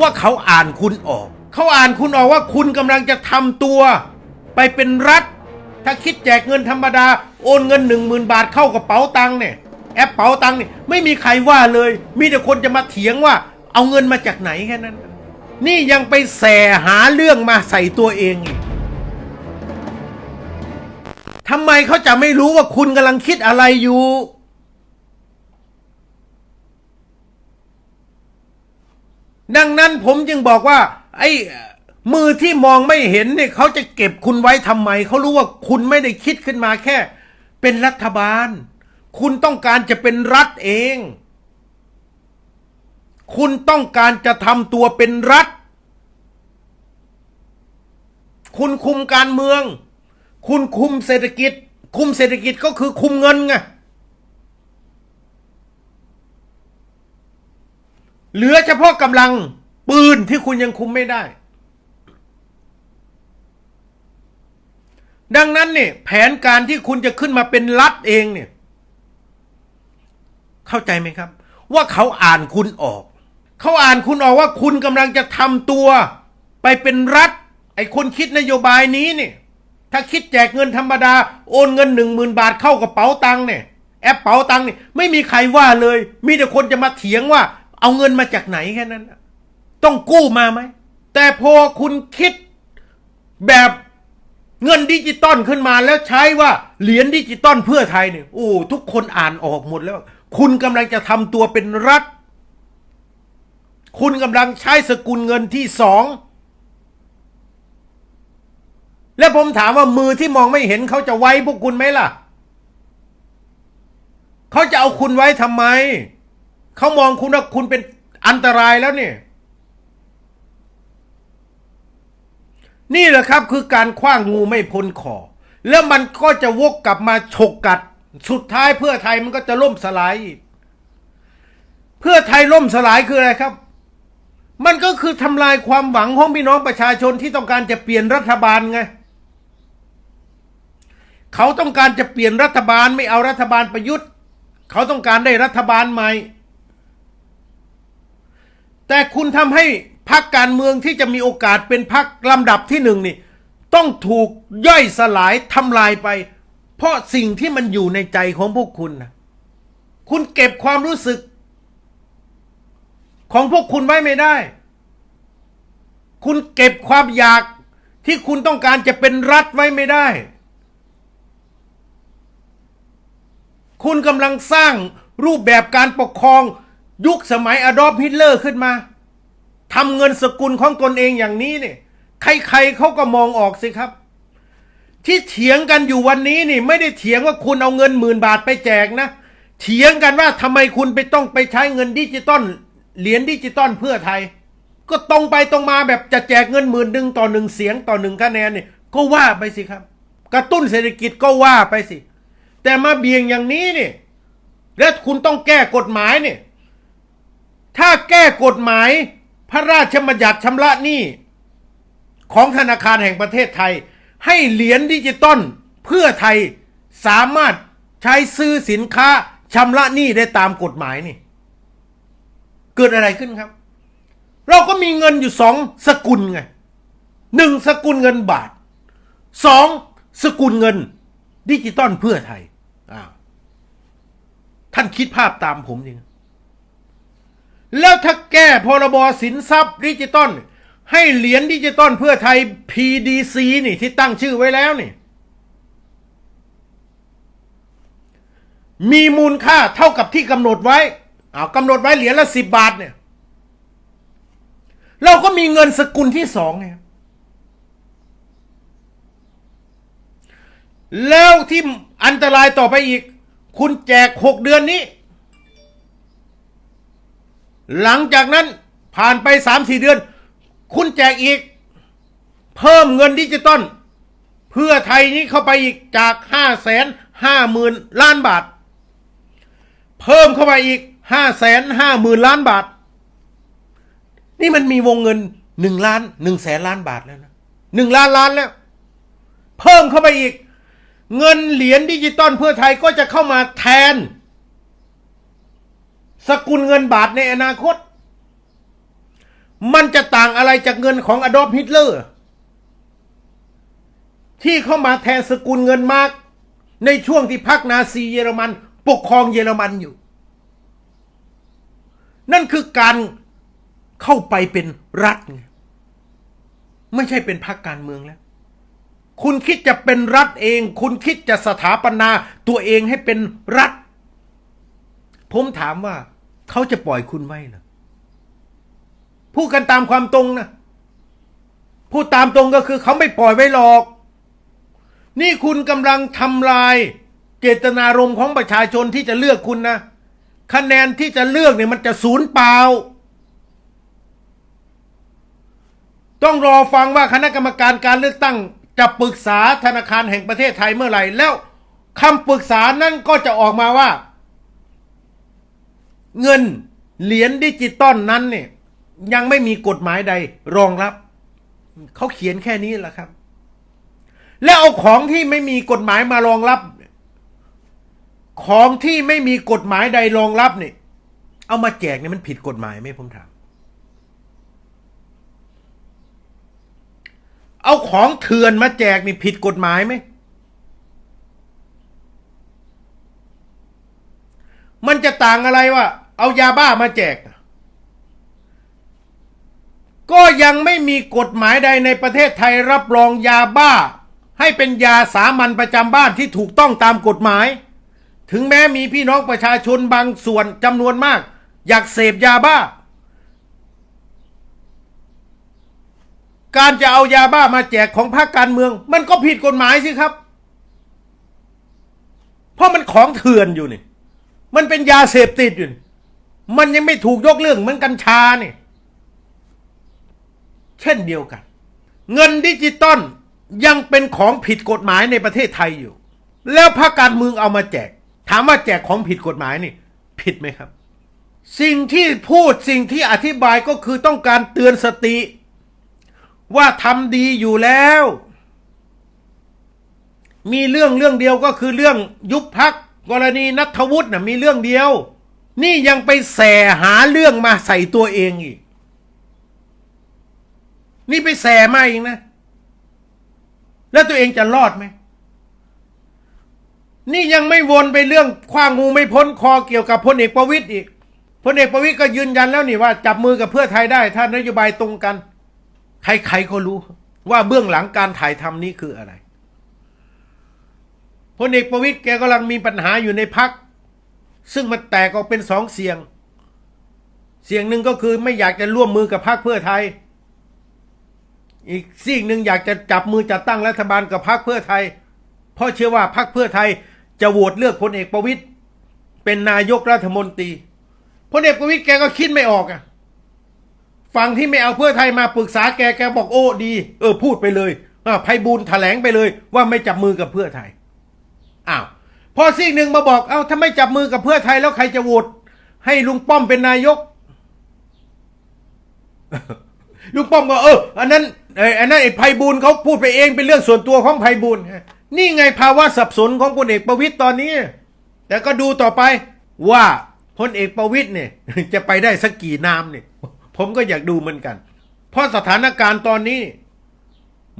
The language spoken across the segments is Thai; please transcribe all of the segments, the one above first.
ว่าเขาอ่านคุณออก เขาอ่านคุณออกว่าคุณกำลังจะทำตัว ไปเป็นรัฐ ถ้าคิดแจกเงินธรรมดา โอนเงินหนึ่งหมื่นบาทเข้ากระเป๋าตังค์เนี่ยแอปเป๋าตังค์เนี่ยไม่มีใครว่าเลย มีแต่คนจะมาเถียงว่า เอาเงินมาจากไหนแค่นั้น นี่ยังไปแสหาเรื่องมาใส่ตัวเองอีกทำไมเขาจะไม่รู้ว่าคุณกำลังคิดอะไรอยู่ ดัง นั้นผมจึงบอกว่า ไอ้มือที่มองไม่เห็นเนี่ยเขาจะเก็บคุณไว้ทำไม เขารู้ว่าคุณไม่ได้คิดขึ้นมาแค่ เป็นรัฐบาล คุณต้องการจะเป็นรัฐเอง คุณต้องการจะทำตัวเป็นรัฐ คุณคุมการเมือง คุณคุมเศรษฐกิจ คุมเศรษฐกิจก็คือคุมเงินไงเหลือเฉพาะกำลัง ปืนที่คุณยังคุมไม่ได้ ดังนั้นเนี่ยแผนการที่คุณจะขึ้นมาเป็นรัฐเองเนี่ย เข้าใจไหมครับ ว่าเขาอ่านคุณออก เขาอ่านคุณออกว่าคุณกำลังจะทำตัว ไปเป็นรัฐ ไอ้คนคิดนโยบายนี้เนี่ย ถ้าคิดแจกเงินธรรมดา โอนเงินหนึ่งหมื่นบาทเข้ากระเป๋าตังค์เนี่ยแอปเป๋าตังค์เนี่ยไม่มีใครว่าเลย มีแต่คนจะมาเถียงว่า เอาเงินมาจากไหนแค่นั้นนะ ต้องกู้มาไหม แต่พอคุณคิดแบบเงินดิจิตอลขึ้นมาแล้วใช้ว่าเหรียญดิจิตอลเพื่อไทยเนี่ยโอ้ทุกคนอ่านออกหมดแล้ว คุณกำลังจะทำตัวเป็นรัฐ คุณกำลังใช้สกุลเงินที่สองแล้วผมถามว่ามือที่มองไม่เห็นเขาจะไว้พวกคุณไหมล่ะ เขาจะเอาคุณไว้ทำไม เขามองคุณว่าคุณเป็นอันตรายแล้วเนี่ย นี่แหละครับคือการคว้างงูไม่พ้นคอแล้วมันก็จะวกกลับมาฉกกัด สุดท้ายเพื่อไทยมันก็จะล่มสลายอีกเพื่อไทยล่มสลายคืออะไรครับ มันก็คือทำลายความหวังของพี่น้องประชาชนที่ต้องการจะเปลี่ยนรัฐบาลไงเขาต้องการจะเปลี่ยนรัฐบาลไม่เอารัฐบาลประยุทธ์ เขาต้องการได้รัฐบาลใหม่ แต่คุณทำให้ พรรคการเมืองที่จะมีโอกาสเป็นพรรลำดับที่หนึ่งนี่ ต้องถูกย่อยสลายทำลายไป เพราะสิ่งที่มันอยู่ในใจของพวกคุณนะคุณเก็บความรู้สึก ของพวกคุณไว้ไม่ได้ คุณเก็บความอยากที่คุณต้องการจะเป็นรัฐไว้ไม่ได้ คุณกำลังสร้างรูปแบบการปกครองยุคสมัยอดอล์ฟฮิตเลอร์ขึ้นมา ทำเงินสกุลของตนเองอย่างนี้เนี่ย ใครๆเขาก็มองออกสิครับ ที่เถียงกันอยู่วันนี้นี่ ไม่ได้เถียงว่าคุณเอาเงินหมื่นบาทไปแจกนะ เถียงกันว่าทำไมคุณไปต้องไปใช้เงินดิจิตอลเหรียญดิจิตอลเพื่อไทย ก็ตรงไปตรงมาแบบจะแจกเงินหมื่นหนึ่งต่อหนึ่งเสียงต่อหนึ่งคะแนนเนี่ยก็ว่าไปสิครับ กระตุ้นเศรษฐกิจก็ว่าไปสิ แต่มาเบี่ยงอย่างนี้เนี่ยแล้วคุณต้องแก้กฎหมายเนี่ยถ้าแก้กฎหมาย ระราชบัญญัติชำระหนี้ของธนาคารแห่งประเทศไทย ให้เหรียญดิจิตอลเพื่อไทยสามารถใช้ซื้อสินค้าชำระหนี้ได้ตามกฎหมายนี่ เกิดอะไรขึ้นครับ เราก็มีเงินอยู่สองสกุลไงหนึ่งสกุลเงินบาทสองสกุลเงิน ดิจิตอลเพื่อไทยท่านคิดภาพตามผมจริง แล้วถ้าแก้พรบสินทรัพย์ดิจิตอลให้เหรียญดิจิตอลเพื่อไทย PDC นี่ที่ตั้งชื่อไว้แล้วนี่ มีมูลค่าเท่ากับที่กำหนดไว้เอากำหนดไว้เหรียญละสิบบาทเนี่ย เราก็มีเงินสกุลที่สองไงแล้วที่อันตรายต่อไปอีก คุณแจกหกเดือนนี้ หลังจากนั้นผ่านไปสามสี่เดือน คุณแจกอีก เพิ่มเงินดิจิตอลเพื่อไทยนี้เข้าไปอีกจากห้าแสนห้าหมื่นล้านบาท เพิ่มเข้าไปอีกห้าแสนห้าหมื่นล้านบาท นี่มันมีวงเงินหนึ่งล้านหนึ่งแสนล้านบาทแล้วนะหนึ่งล้านล้านแล้ว เพิ่มเข้าไปอีก เงินเหรียญดิจิตอลเพื่อไทยก็จะเข้ามาแทน สกุลเงินบาทในอนาคต มันจะต่างอะไรจากเงินของอดอล์ฟฮิตเลอร์ ที่เข้ามาแทนสกุลเงินมาร์กในช่วงที่พรรคนาซีเยอรมัน ปกครองเยอรมันอยู่ นั่นคือการเข้าไปเป็นรัฐไงไม่ใช่เป็นพรรคการเมืองแล้ว คุณคิดจะเป็นรัฐเอง คุณคิดจะสถาปนาตัวเองให้เป็นรัฐ ผมถามว่า เขาจะปล่อยคุณไว้เหรอพูดกันตามความตรงนะพูดตามตรงก็คือเขาไม่ปล่อยไว้หรอก นี่คุณกำลังทำลายเจตนารมณ์ของประชาชนที่จะเลือกคุณนะคะแนนที่จะเลือกเนี่ยมันจะศูนย์เปล่า ต้องรอฟังว่าคณะกรรมการการเลือกตั้ง จะปรึกษาธนาคารแห่งประเทศไทยเมื่อไหร่ แล้วคำปรึกษานั้นก็จะออกมาว่า เงินเหรียญดิจิตอลนั้นเนี่ยยังไม่มีกฎหมายใดรองรับ เขาเขียนแค่นี้แหละครับ แล้วเอาของที่ไม่มีกฎหมายมารองรับ ของที่ไม่มีกฎหมายใดรองรับเนี่ยเอามาแจกเนี่ยมันผิดกฎหมายไหมผมถาม เอาของเถื่อนมาแจกนี่ผิดกฎหมายไหมมันจะต่างอะไรว่า เอายาบ้ามาแจก ก็ยังไม่มีกฎหมายใดในประเทศไทยรับรองยาบ้า ให้เป็นยาสามัญประจำบ้านที่ถูกต้องตามกฎหมาย ถึงแม้มีพี่น้องประชาชนบางส่วนจำนวนมาก อยากเสพยาบ้า การจะเอายาบ้ามาแจกของภาคการเมือง มันก็ผิดกฎหมายสิครับ เพราะมันของเถื่อนอยู่นี่ มันเป็นยาเสพติดอยู่นี่ มันยังไม่ถูกยกเรื่องเหมือนกัญชาเนี่ยเช่นเดียวกัน เงินดิจิตอลยังเป็นของผิดกฎหมายในประเทศไทยอยู่ แล้วพรรคการเมืองเอามาแจก ถามว่าแจกของผิดกฎหมายนี่ ผิดไหมครับ สิ่งที่พูดสิ่งที่อธิบายก็คือต้องการเตือนสติ ว่าทำดีอยู่แล้ว มีเรื่องเรื่องเดียวก็คือเรื่องยุบพักกรณีนัทวุฒินะมีเรื่องเดียว นี่ยังไปแสหาเรื่องมาใส่ตัวเองอีก นี่ไปแสมาเองนะ แล้วตัวเองจะรอดไหม นี่ยังไม่วนไปเรื่องคว้างงูไม่พ้นคอเกี่ยวกับพลเอกประวิตยอีกพลเอกประวิตยก็ยืนยันแล้วนี่ว่า จับมือกับเพื่อไทยได้ ถ้านโยบายตรงกัน ใครๆก็รู้ ว่าเบื้องหลังการถ่ายทำนี้คืออะไรพลเอกประวิตยแกกำลังมีปัญหาอยู่ในพัก ซึ่งมันแตกออกเป็นสองเสียง เสียงหนึ่งก็คือไม่อยากจะร่วมมือกับพรรคเพื่อไทย อีกสิ่งหนึ่งอยากจะจับมือจัดตั้งรัฐบาลกับพรรคเพื่อไทย เพราะเชื่อว่าพรรคเพื่อไทยจะโหวตเลือกพลเอกประวิตยเป็นนายกรัฐมนตรีพลเอกประวิตยแกก็คิดไม่ออกอะฝั่งที่ไม่เอาเพื่อไทยมาปรึกษาแกแกบอกโอ้ดี เออพูดไปเลยอ่าไพบูลแถลงไปเลยว่าไม่จับมือกับเพื่อไทยอ้าว พอสิ่งหนึ่งมาบอกเอ้าถ้าไม่จับมือกับเพื่อไทยแล้วใครจะโหวตให้ลุงป้อมเป็นนายก ลุงป้อมก็เอออันนั้นเอออันนั้นไอ้ไพบูลเขาพูดไปเองเป็นเรื่องส่วนตัวของไพบูลนี่ไงภาวะสับสนของพลเอกประวิตยตอนนี้ แต่ก็ดูต่อไปว่าพลเอกประวิตยเนี่ย จะไปได้สักกี่น้ำเนี่ยผมก็อยากดูเหมือนกัน เพราะสถานการณ์ตอนนี้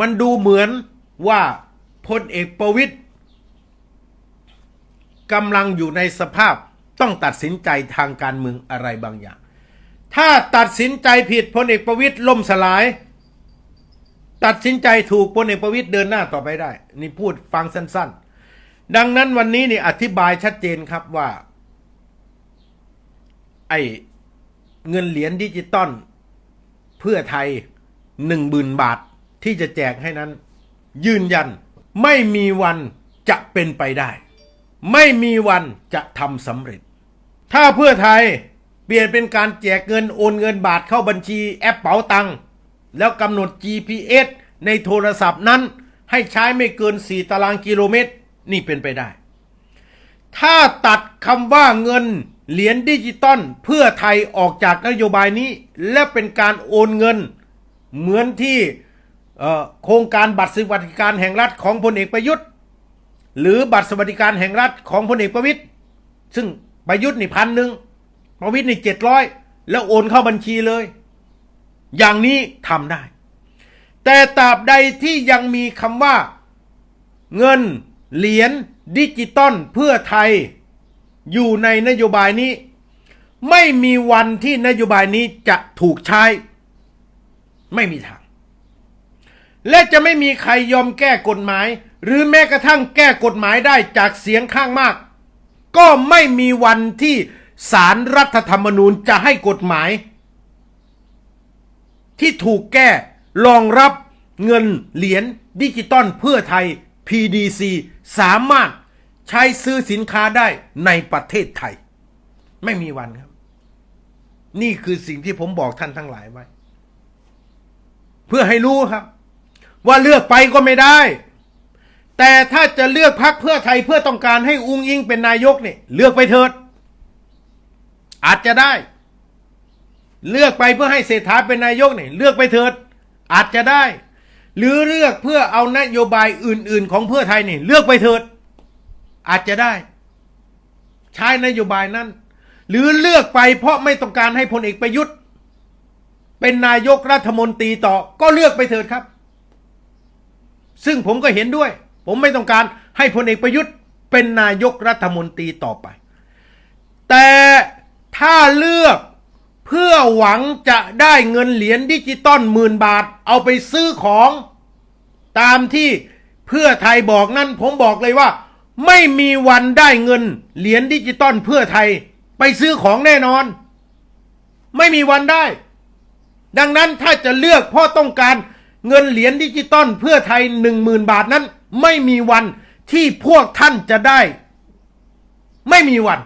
มันดูเหมือนว่าพลเอกประวิตย กำลังอยู่ในสภาพต้องตัดสินใจทางการเมืองอะไรบางอย่าง ถ้าตัดสินใจผิดพลเอกประวิตยล่มสลาย ตัดสินใจถูกพลเอกประวิตยเดินหน้าต่อไปได้ นี่พูดฟังสั้น ๆ ดังนั้นวันนี้นี่อธิบายชัดเจนครับว่า ไอ้เงินเหรียญดิจิตอลเพื่อไทยหนึ่งบืนบาทที่จะแจกให้นั้น ยืนยันไม่มีวันจะเป็นไปได้ ไม่มีวันจะทำสำเร็จ ถ้าเพื่อไทยเปลี่ยนเป็นการแจกเงินโอนเงินบาทเข้าบัญชีแอปเป๋าตังค์แล้วกำหนด GPS ในโทรศัพท์นั้น ให้ใช้ไม่เกิน 4 ตารางกิโลเมตร นี่เป็นไปได้ ถ้าตัดคำว่าเงินเหรียญดิจิตอลเพื่อไทยออกจากนโยบายนี้ และเป็นการโอนเงิน เหมือนที่โครงการบัตรสวัสดิการแห่งรัฐของพลเอกประยุทธ์ หรือบัตรสวัสดิการแห่งรัฐของพลเอกประวิตยซึ่งประยุทธ์นี่พันหนึ่งประวิตยนี่เจ็ดร้อยแล้วโอนเข้าบัญชีเลย อย่างนี้ทำได้ แต่ตราบใดที่ยังมีคำว่า เงินเหรียญดิจิตอลเพื่อไทยอยู่ในนโยบายนี้ ไม่มีวันที่นโยบายนี้จะถูกใช้ ไม่มีทาง และจะไม่มีใครยอมแก้กฎหมาย หรือแม้กระทั่งแก้กฎหมายได้จากเสียงข้างมาก ก็ไม่มีวันที่สารรัฐธรรมนูญจะให้กฎหมาย ที่ถูกแก้รองรับเงินเหรียญดิจิตอลเพื่อไทย PDC สามารถใช้ซื้อสินค้าได้ในประเทศไทย ไม่มีวันครับ นี่คือสิ่งที่ผมบอกท่านทั้งหลายไว้ เพื่อให้รู้ครับ ว่าเลือกไปก็ไม่ได้ แต่ถ้าจะเลือกพักเพื่อไทยเพื่อต้องการให้อุ้งอิงเป็นนายกเนี่ยเลือกไปเถิด อาจจะได้ เลือกไปเพื่อให้เศรษฐาเป็นนายกเนี่ยเลือกไปเถิด อาจจะได้ หรือเลือกเพื่อเอานโยบายอื่น ๆ ของเพื่อไทยเนี่ยเลือกไปเถิด อาจจะได้ ใช้นโยบายนั้น หรือเลือกไปเพราะไม่ต้องการให้พลเอกประยุทธ์ เป็นนายกรัฐมนตรีต่อก็เลือกไปเถิดครับ ซึ่งผมก็เห็นด้วย ผมไม่ต้องการให้พลเอกประยุทธ์เป็นนายกรัฐมนตรีต่อไป แต่ถ้าเลือกเพื่อหวังจะได้เงินเหรียญดิจิตอลหมื่นบาท เอาไปซื้อของตามที่เพื่อไทยบอกนั้นผมบอกเลยว่า ไม่มีวันได้เงินเหรียญดิจิตอลเพื่อไทยไปซื้อของแน่นอน ไม่มีวันได้ ดังนั้นถ้าจะเลือกเพราะต้องการเงินเหรียญดิจิตอลเพื่อไทยหนึ่งหมื่นบาทนั้น ไม่มีวันที่พวกท่านจะได้ ไม่มีวัน